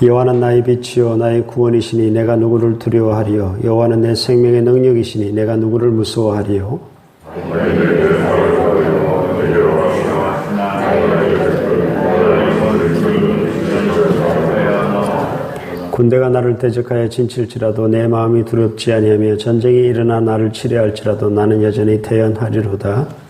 여호와는 나의 빛이요 나의 구원이시니 내가 누구를 두려워하리요 여호와는 내 생명의 능력이시니 내가 누구를 무서워하리요 군대가 나를 대적하여 진칠지라도 내 마음이 두렵지 아니하며 전쟁이 일어나 나를 치려할지라도 나는 여전히 태연하리로다.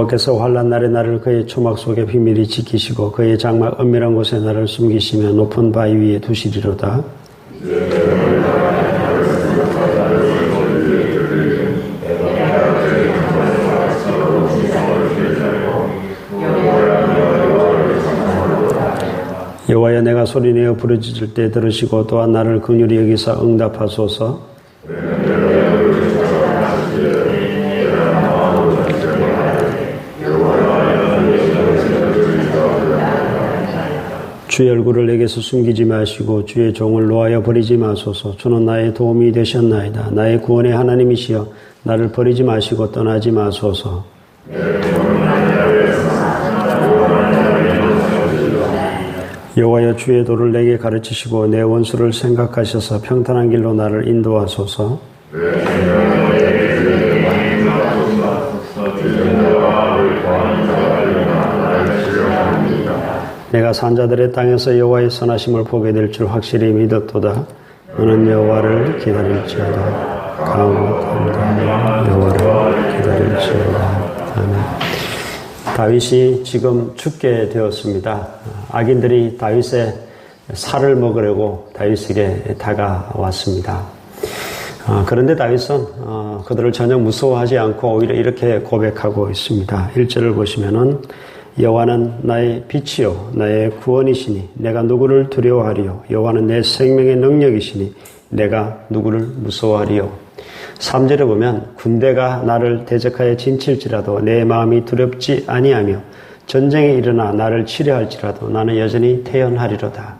여호와께서 환란 날에 나를 그의 초막 속에 비밀히 지키시고 그의 장막 은밀한 곳에 나를 숨기시며 높은 바위 위에 두시리로다. 여호와여 내가 소리내어 부르짖을 때 들으시고 또한 나를 긍휼히 여기사 응답하소서. 주의 얼굴을 내게서 숨기지 마시고 주의 종을 놓아여 버리지 마소서. 주는 나의 도움이 되셨나이다. 나의 구원의 하나님이시여 나를 버리지 마시고 떠나지 마소서. 여호와여 주의 도를 내게 가르치시고 내 원수를 생각하셔서 평탄한 길로 나를 인도하소서. 내가 산자들의 땅에서 여호와의 선하심을 보게 될 줄 확실히 믿었도다. 너는 여호와를 기다릴지어다. 강구한다 여호와를 기다릴지어다. 아멘. 다윗이 지금 죽게 되었습니다. 악인들이 다윗의 살을 먹으려고 다윗에게 다가왔습니다. 어, 그런데 다윗은 어, 그들을 전혀 무서워하지 않고 오히려 이렇게 고백하고 있습니다. 1절을 보시면은 여호와는 나의 빛이요 나의 구원이시니 내가 누구를 두려워하리요 여호와는 내 생명의 능력이시니 내가 누구를 무서워하리요 3절에 보면 군대가 나를 대적하여 진칠지라도 내 마음이 두렵지 아니하며 전쟁이 일어나 나를 치려할지라도 나는 여전히 태연하리로다.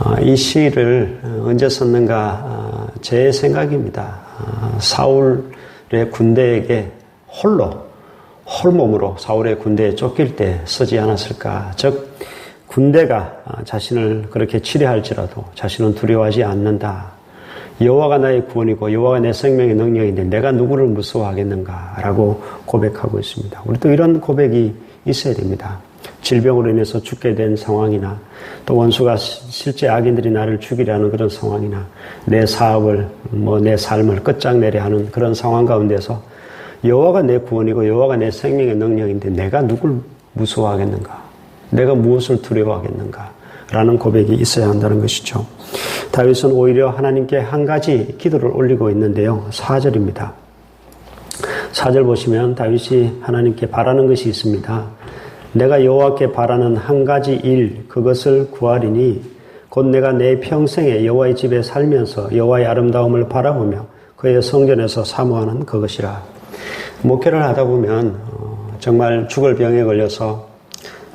어, 이 시를 언제 썼는가 어, 제 생각입니다. 어, 사울의 군대에게 홀로 홀몸으로 사울의 군대에 쫓길 때 쓰지 않았을까. 즉, 군대가 자신을 그렇게 치려할지라도 자신은 두려워하지 않는다. 여호와가 나의 구원이고 여호와가 내 생명의 능력인데 내가 누구를 무서워하겠는가라고 고백하고 있습니다. 우리도 이런 고백이 있어야 됩니다. 질병으로 인해서 죽게 된 상황이나 또 원수가 실제 악인들이 나를 죽이려는 그런 상황이나 내 사업을 뭐 내 삶을 끝장내려 하는 그런 상황 가운데서 여호와가 내 구원이고 여호와가 내 생명의 능력인데 내가 누굴 무서워하겠는가? 내가 무엇을 두려워하겠는가? 라는 고백이 있어야 한다는 것이죠. 다윗은 오히려 하나님께 한 가지 기도를 올리고 있는데요. 4절입니다. 4절 보시면 다윗이 하나님께 바라는 것이 있습니다. 내가 여호와께 바라는 한 가지 일 그것을 구하리니 곧 내가 내 평생에 여호와의 집에 살면서 여호와의 아름다움을 바라보며 그의 성전에서 사모하는 그것이라. 목회를 하다 보면 어, 정말 죽을 병에 걸려서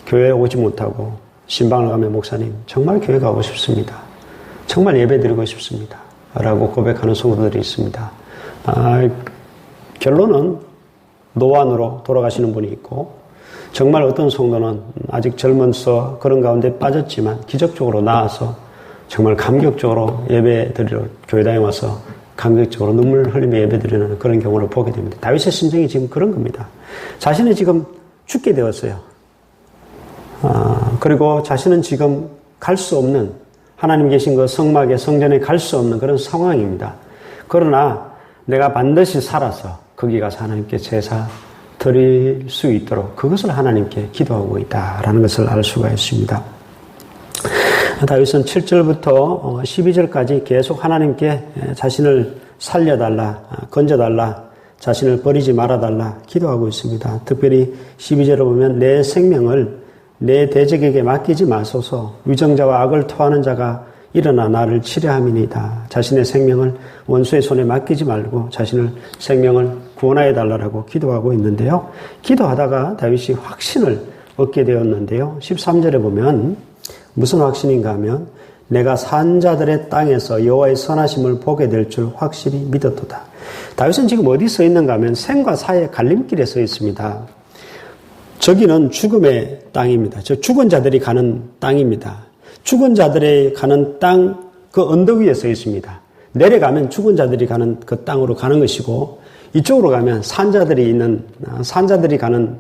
교회에 오지 못하고 신방을 가면 목사님 정말 교회 가고 싶습니다. 정말 예배 드리고 싶습니다. 라고 고백하는 성도들이 있습니다. 아, 결론은 노안으로 돌아가시는 분이 있고 정말 어떤 성도는 아직 젊은서 그런 가운데 빠졌지만 기적적으로 나와서 정말 감격적으로 예배 드리러 교회당에 와서 감격적으로 눈물 흘리며 예배드리는 그런 경우를 보게 됩니다. 다윗의 심정이 지금 그런 겁니다. 자신이 지금 죽게 되었어요. 아, 그리고 자신은 지금 갈 수 없는 하나님 계신 그 성막의 성전에 갈 수 없는 그런 상황입니다. 그러나 내가 반드시 살아서 거기 가서 하나님께 제사 드릴 수 있도록 그것을 하나님께 기도하고 있다라는 것을 알 수가 있습니다. 다윗은 7절부터 12절까지 계속 하나님께 자신을 살려달라, 건져달라, 자신을 버리지 말아달라 기도하고 있습니다. 특별히 12절을 보면 내 생명을 내 대적에게 맡기지 마소서 위정자와 악을 토하는 자가 일어나 나를 치려함이니다. 자신의 생명을 원수의 손에 맡기지 말고 자신을 생명을 구원하여 달라고 기도하고 있는데요. 기도하다가 다윗이 확신을 얻게 되었는데요. 13절에 보면 무슨 확신인가 하면 내가 산자들의 땅에서 여호와의 선하심을 보게 될 줄 확실히 믿었도다. 다윗은 지금 어디 서 있는가 하면 생과 사의 갈림길에 서 있습니다. 저기는 죽음의 땅입니다. 저 죽은 자들이 가는 땅입니다. 죽은 자들이 가는 땅 그 언덕 위에 서 있습니다. 내려가면 죽은 자들이 가는 그 땅으로 가는 것이고 이쪽으로 가면 산자들이 있는 산자들이 가는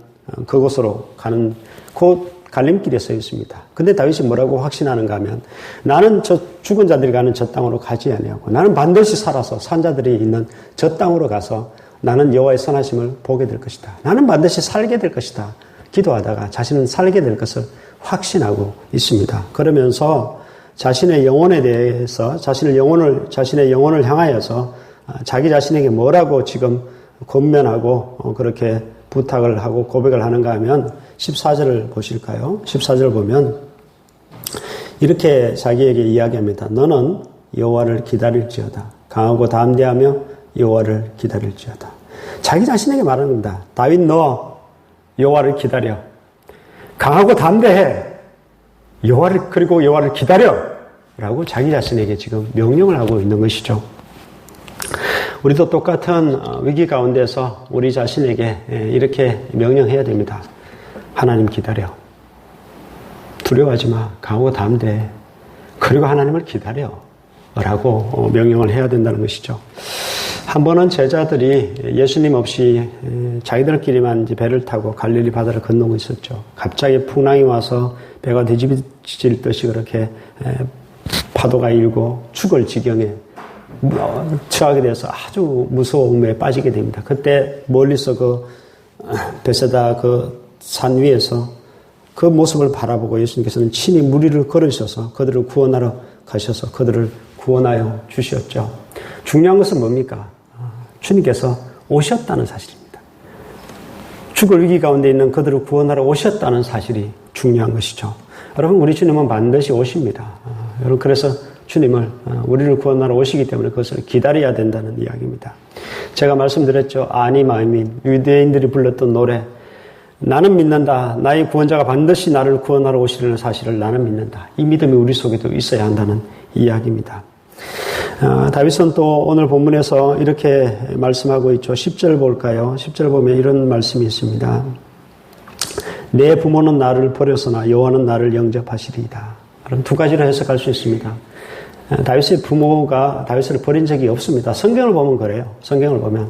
그곳으로 가는 그 갈림길에 서 있습니다. 근데 다윗이 뭐라고 확신하는가 하면 나는 저 죽은 자들이 가는 저 땅으로 가지 아니하고 나는 반드시 살아서 산자들이 있는 저 땅으로 가서 나는 여호와의 선하심을 보게 될 것이다. 나는 반드시 살게 될 것이다. 기도하다가 자신은 살게 될 것을 확신하고 있습니다. 그러면서 자신의 영혼에 대해서 자신의 영혼을 자신의 영혼을 향하여서 자기 자신에게 뭐라고 지금 권면하고 어, 그렇게 부탁을 하고 고백을 하는가 하면 14절을 보실까요? 14절 보면 이렇게 자기에게 이야기합니다. 너는 여호와를 기다릴지어다. 강하고 담대하며 여호와를 기다릴지어다. 자기 자신에게 말합니다. 다윗 너 여호와를 기다려. 강하고 담대해. 여호와를 그리고 여호와를 기다려. 라고 자기 자신에게 지금 명령을 하고 있는 것이죠. 우리도 똑같은 어, 위기 가운데서 우리 자신에게 예, 이렇게 명령해야 됩니다. 하나님 기다려. 두려워하지 마. 강하고 담대. 그리고 하나님을 기다려. 라고 어, 명령을 해야 된다는 것이죠. 한 번은 제자들이 예수님 없이 자기들끼리만 배를 타고 갈릴리 바다를 건너고 있었죠. 갑자기 풍랑이 와서 배가 뒤집어질 듯이 그렇게 파도가 일고 죽을 지경에 처하게 돼서 아주 무서움에 빠지게 됩니다. 그때 멀리서 그 베세다 그 산 위에서 그 모습을 바라보고 예수님께서는 친히 무리를 걸으셔서 그들을 구원하러 가셔서 그들을 구원하여 주셨죠. 중요한 것은 뭡니까? 주님께서 오셨다는 사실입니다. 죽을 위기 가운데 있는 그들을 구원하러 오셨다는 사실이 중요한 것이죠. 여러분, 우리 주님은 반드시 오십니다. 여러분, 그래서 주님을, 어, 우리를 구원하러 오시기 때문에 그것을 기다려야 된다는 이야기입니다. 제가 말씀드렸죠. 아니 마이민, 유대인들이 불렀던 노래. 나는 믿는다. 나의 구원자가 반드시 나를 구원하러 오시려는 사실을 나는 믿는다. 이 믿음이 우리 속에도 있어야 한다는 이야기입니다. 아, 다윗은 또 오늘 본문에서 이렇게 말씀하고 있죠. 10절 볼까요? 10절 보면 이런 말씀이 있습니다. 내 부모는 나를 버렸으나 여호와는 나를 영접하시리이다. 그럼 두 가지로 해석할 수 있습니다. 아, 다윗의 부모가 다윗을 버린 적이 없습니다. 성경을 보면 그래요. 성경을 보면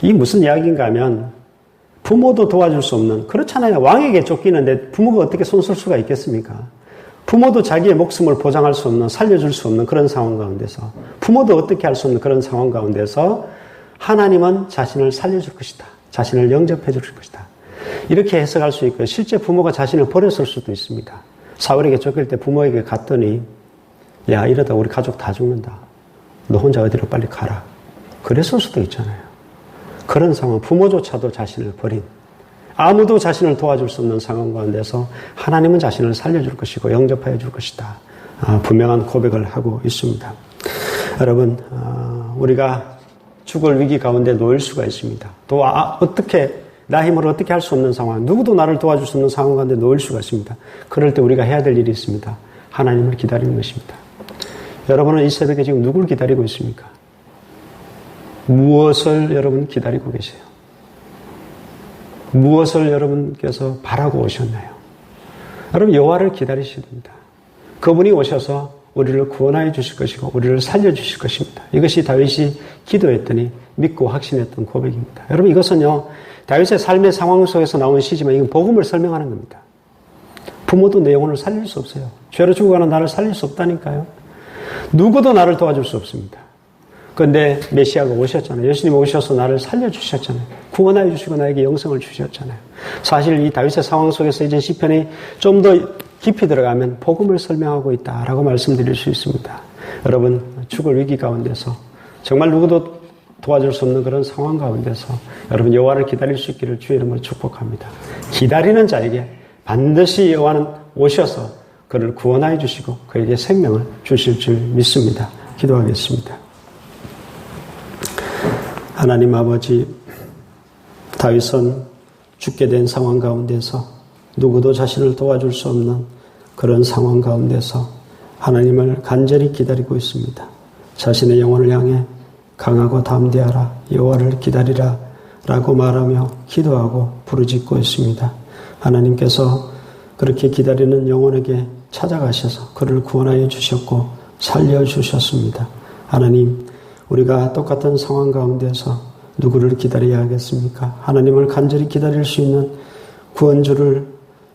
이 무슨 이야기인가 하면 부모도 도와줄 수 없는 그렇잖아요. 왕에게 쫓기는데 부모가 어떻게 손쓸 수가 있겠습니까? 부모도 자기의 목숨을 보장할 수 없는, 살려줄 수 없는 그런 상황 가운데서, 부모도 어떻게 할 수 없는 그런 상황 가운데서, 하나님은 자신을 살려줄 것이다. 자신을 영접해 줄 것이다. 이렇게 해석할 수 있고, 실제 부모가 자신을 버렸을 수도 있습니다. 사울에게 쫓길 때 부모에게 갔더니, 야, 이러다 우리 가족 다 죽는다. 너 혼자 어디로 빨리 가라. 그랬을 수도 있잖아요. 그런 상황, 부모조차도 자신을 버린, 아무도 자신을 도와줄 수 없는 상황 가운데서 하나님은 자신을 살려줄 것이고 영접하여 줄 것이다. 아, 분명한 고백을 하고 있습니다. 여러분, 아, 우리가 죽을 위기 가운데 놓일 수가 있습니다. 또 아, 어떻게 나 힘으로 어떻게 할 수 없는 상황, 누구도 나를 도와줄 수 없는 상황 가운데 놓일 수가 있습니다. 그럴 때 우리가 해야 될 일이 있습니다. 하나님을 기다리는 것입니다. 여러분은 이 새벽에 지금 누구를 기다리고 있습니까? 무엇을 여러분 기다리고 계세요? 무엇을 여러분께서 바라고 오셨나요? 여러분 여호와를 기다리셔야 됩니다. 그분이 오셔서 우리를 구원하여 주실 것이고 우리를 살려 주실 것입니다. 이것이 다윗이 기도했더니 믿고 확신했던 고백입니다. 여러분 이것은요 다윗의 삶의 상황 속에서 나온 시지만 이건 복음을 설명하는 겁니다. 부모도 내 영혼을 살릴 수 없어요. 죄로 죽어가는 나를 살릴 수 없다니까요. 누구도 나를 도와줄 수 없습니다. 그런데 메시아가 오셨잖아요. 예수님 오셔서 나를 살려주셨잖아요. 구원하여 주시고 나에게 영성을 주셨잖아요. 사실 이 다윗의 상황 속에서 이제 시편이 좀 더 깊이 들어가면 복음을 설명하고 있다라고 말씀드릴 수 있습니다. 여러분 죽을 위기 가운데서 정말 누구도 도와줄 수 없는 그런 상황 가운데서 여러분 여호와를 기다릴 수 있기를 주의 이름으로 축복합니다. 기다리는 자에게 반드시 여호와는 오셔서 그를 구원하여 주시고 그에게 생명을 주실 줄 믿습니다. 기도하겠습니다. 하나님 아버지, 다윗은 죽게 된 상황 가운데서 누구도 자신을 도와줄 수 없는 그런 상황 가운데서 하나님을 간절히 기다리고 있습니다. 자신의 영혼을 향해 강하고 담대하라 여호와를 기다리라 라고 말하며 기도하고 부르짖고 있습니다. 하나님께서 그렇게 기다리는 영혼에게 찾아가셔서 그를 구원하여 주셨고 살려 주셨습니다. 하나님, 우리가 똑같은 상황 가운데서 누구를 기다려야 하겠습니까? 하나님을 간절히 기다릴 수 있는 구원주를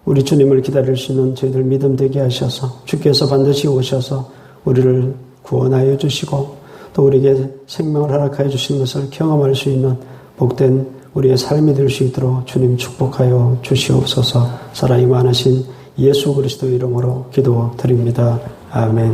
우리 주님을 기다릴 수 있는 저희들 믿음 되게 하셔서 주께서 반드시 오셔서 우리를 구원하여 주시고 또 우리에게 생명을 허락하여 주신 것을 경험할 수 있는 복된 우리의 삶이 될 수 있도록 주님 축복하여 주시옵소서 사랑이 많으신 예수 그리스도 이름으로 기도드립니다. 아멘.